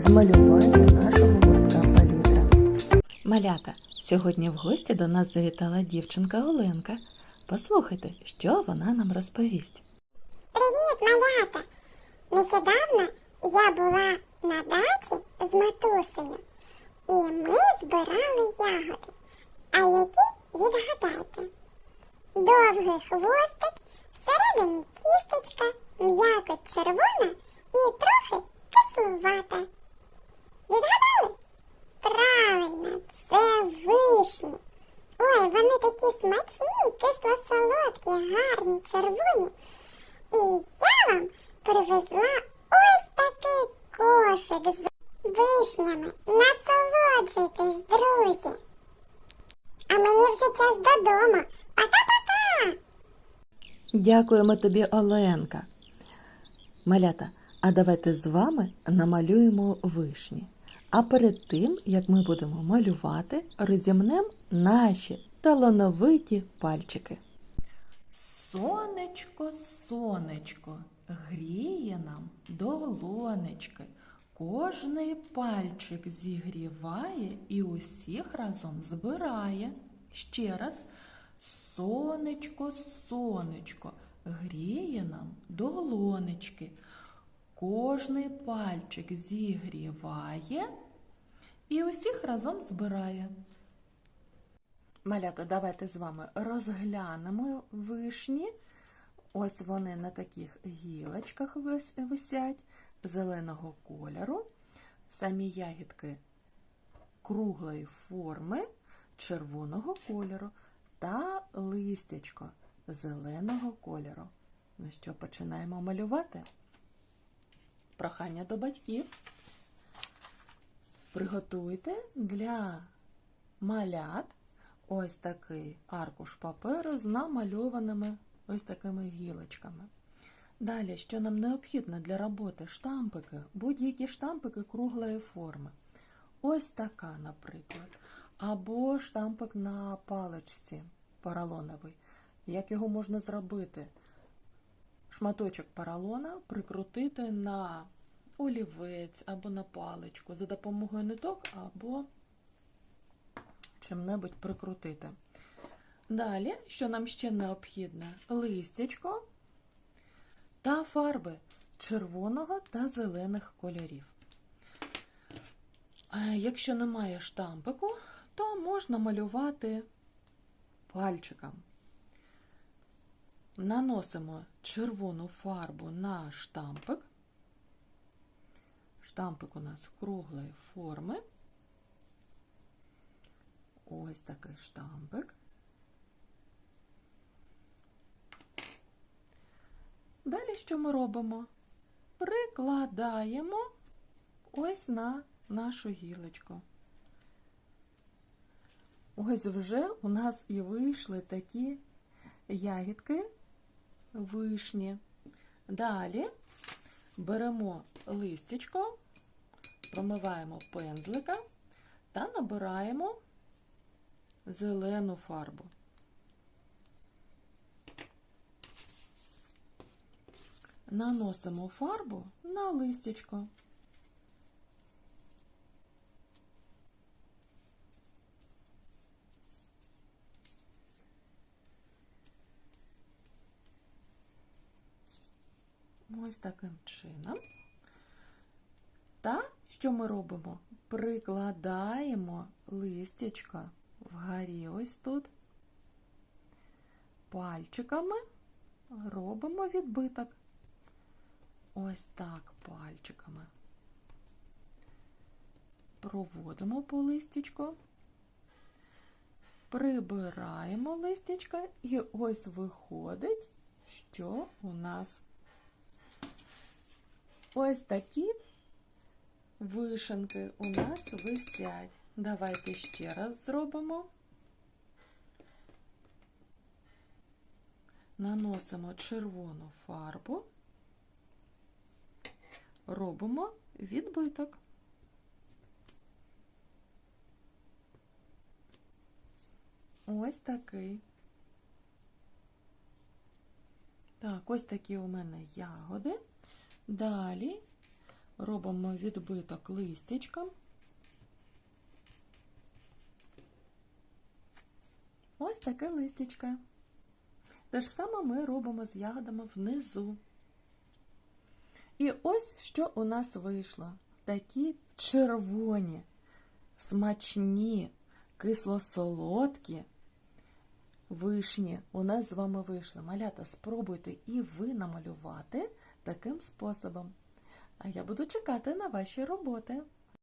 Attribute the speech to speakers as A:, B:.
A: для нашого гуртка палітра. Малята, сьогодні в гості до нас завітала дівчинка Оленка. Послухайте, що вона нам розповість.
B: Привіт, малята! Нещодавно я була на дачі з матусею, і ми збирали ягоди. А які відгадайте? Довгий хвостик, всередині кісточка, м'якоть червона і трохи червоні. І я вам привезла ось такий кошик з вишнями. Насолоджуйтесь, друзі. А мені вже час додому. Пока-пока!
A: Дякуємо тобі, Оленка. Малята, а давайте з вами намалюємо вишні. А перед тим, як ми будемо малювати, розімнемо наші талановиті пальчики. Сонечко, сонечко, гріє нам долонечки. Кожний пальчик зігріває і усіх разом збирає. Ще раз. Сонечко, сонечко, гріє нам долонечки. Кожний пальчик зігріває і усіх разом збирає. Малята, давайте з вами розглянемо вишні. Ось вони на таких гілочках висять зеленого кольору. Самі ягідки круглої форми червоного кольору та листячко зеленого кольору. Ну що, починаємо малювати? Прохання до батьків. Приготуйте для малят ось такий аркуш паперу з намальованими ось такими гілочками. Далі, що нам необхідно для роботи? Штампики, будь-які штампики круглої форми. Ось така, наприклад. Або штампик на паличці поролоновий. Як його можна зробити? Шматочок поролона прикрутити на олівець або на паличку за допомогою ниток або чим-небудь прикрутити. Далі, що нам ще необхідно? Листячко та фарби червоного та зелених кольорів. Е, Якщо немає штампику, то можна малювати пальчиком. Наносимо червону фарбу на штампик. Штампик у нас круглої форми. Ось такий штампик. Далі що ми робимо? Прикладаємо ось на нашу гілочку. Ось вже у нас і вийшли такі ягідки вишні. Далі беремо листячко, промиваємо пензлика та набираємо зелену фарбу. Наносимо фарбу на листячко. Ось таким чином. Та що ми робимо? Прикладаємо листячка вгорі ось тут. Пальчиками робимо відбиток. Ось так пальчиками. Проводимо по листячку. Прибираємо листячка і ось виходить, що у нас Ось такі вишенки у нас висять. Давайте ще раз зробимо. Наносимо червону фарбу, робимо відбиток. Ось такий. Так, ось такі у мене ягоди. Далі робимо відбиток листячком. Ось таке листячко. Те ж саме ми робимо з ягодами внизу. І ось що у нас вийшло. Такі червоні, смачні, кисло-солодкі вишні у нас з вами вийшли. Малята, спробуйте і ви намалювати таким способом. А я буду чекати на ваші роботи.